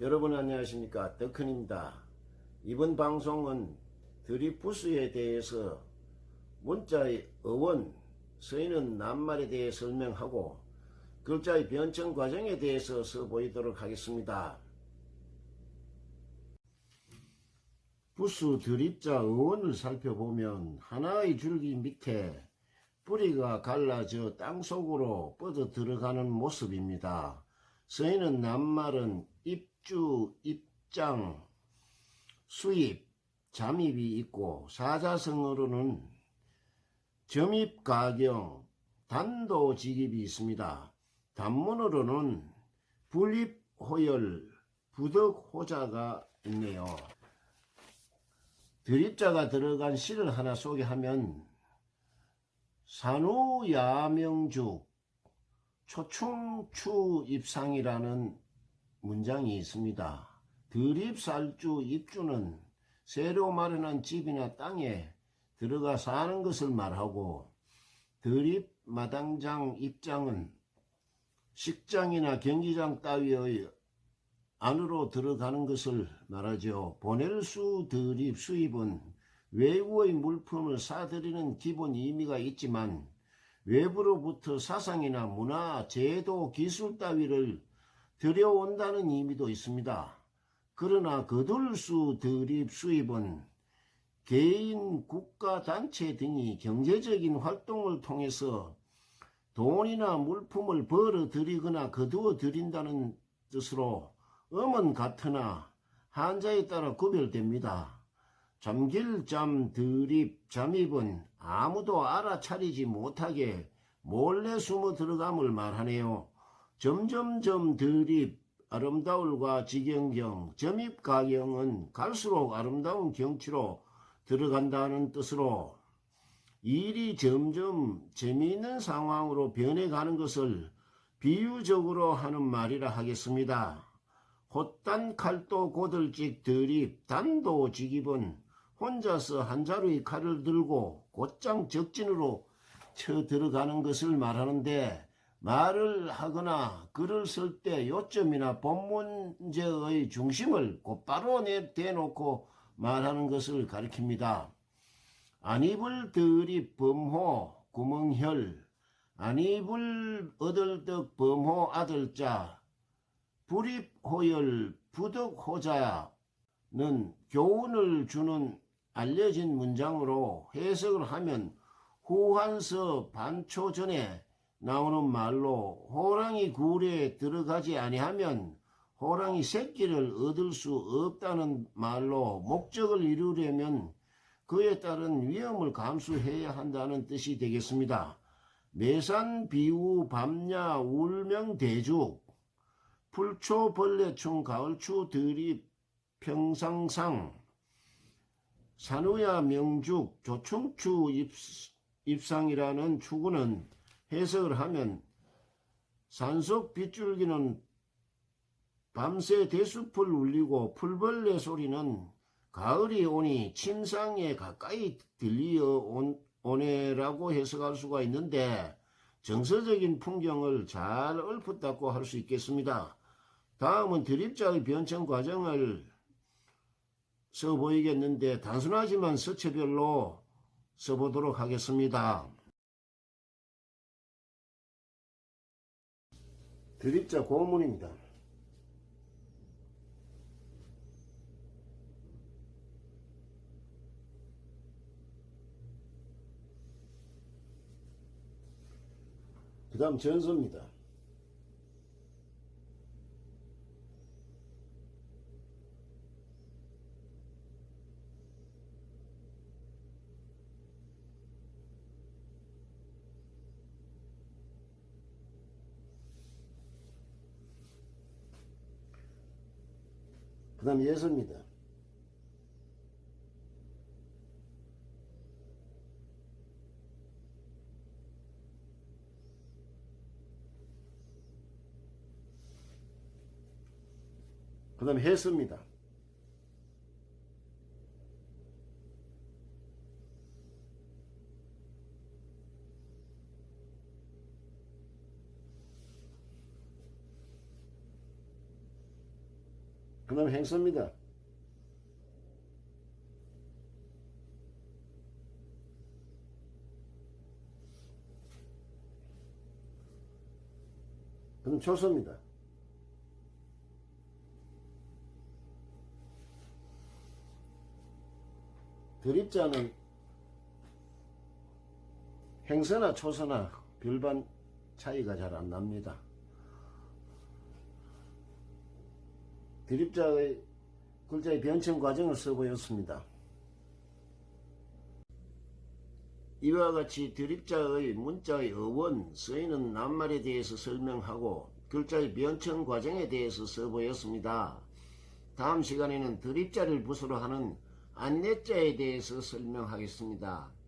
여러분 안녕하십니까 덕헌입니다. 이번 방송은 드립부스에 대해서 문자의 어원, 서인은 낱말에 대해 설명하고 글자의 변청 과정에 대해서 써보이도록 하겠습니다. 부수 드립자 어원을 살펴보면 하나의 줄기 밑에 뿌리가 갈라져 땅속으로 뻗어 들어가는 모습입니다. 서인은 낱말은 입주, 입장, 수입, 잠입이 있고 사자성어로는 점입, 가경, 단도 직입이 있습니다. 단문으로는 불입, 호열, 부덕, 호자가 있네요. 드립자가 들어간 시를 하나 소개하면 산후야명죽 초충추 입상이라는 문장이 있습니다. 드립살주 입주는 새로 마련한 집이나 땅에 들어가 사는 것을 말하고 드립 마당장 입장은 식장이나 경기장 따위의 안으로 들어가는 것을 말하죠. 보낼 수 드립 수입은 외부의 물품을 사들이는 기본 의미가 있지만 외부로부터 사상이나 문화, 제도, 기술 따위를 들여온다는 의미도 있습니다. 그러나 거둘수 드립 수입은 개인, 국가, 단체 등이 경제적인 활동을 통해서 돈이나 물품을 벌어 들이거나 거두어 들인다는 뜻으로 음은 같으나 한자에 따라 구별됩니다. 잠길 잠 드립 잠입은 아무도 알아차리지 못하게 몰래 숨어 들어감을 말하네요. 점점점 드립 아름다울과 지경경 점입 가경은 갈수록 아름다운 경치로 들어간다는 뜻으로 일이 점점 재미있는 상황으로 변해가는 것을 비유적으로 하는 말이라 하겠습니다. 곧단 칼도 고들찍 드립 단도 직입은 혼자서 한 자루의 칼을 들고 곧장 적진으로 쳐 들어가는 것을 말하는데 말을 하거나 글을 쓸 때 요점이나 본 문제의 중심을 곧바로 내 대놓고 말하는 것을 가리킵니다. 안입을 드립 범호 구멍혈. 안입을 얻을덕 범호 아들자. 불입호열 부덕호자는 교훈을 주는 알려진 문장으로 해석을 하면 후한서 반초 전에 나오는 말로 호랑이 굴에 들어가지 아니하면 호랑이 새끼를 얻을 수 없다는 말로 목적을 이루려면 그에 따른 위험을 감수해야 한다는 뜻이 되겠습니다. 매산 비우 밤야 울명 대죽 풀초 벌레충 가을추 들이 평상상 산후야 명죽 조충추 입, 입상이라는 추구는 해석을 하면 산속 빗줄기는 밤새 대숲을 울리고 풀벌레 소리는 가을이 오니 침상에 가까이 들리어 온, 오네라고 해석할 수가 있는데 정서적인 풍경을 잘 읊었다고 할 수 있겠습니다. 다음은 드립자의 변청 과정을 써 보이겠는데 단순하지만 서체별로 써보도록 하겠습니다. 드립자 고문입니다. 그 다음 전서입니다. 그 다음 예서입니다. 그 다음 해서입니다. 그 다음 행서입니다. 그 다음 초서입니다. 드립자는 행서나 초서나 별반 차이가 잘 안 납니다. 드립자의 글자의 변천 과정을 써보였습니다. 이와 같이 드립자의 문자의 어원, 쓰이는 낱말에 대해서 설명하고 글자의 변천 과정에 대해서 써보였습니다. 다음 시간에는 드립자를 부수로 하는 안내자에 대해서 설명하겠습니다.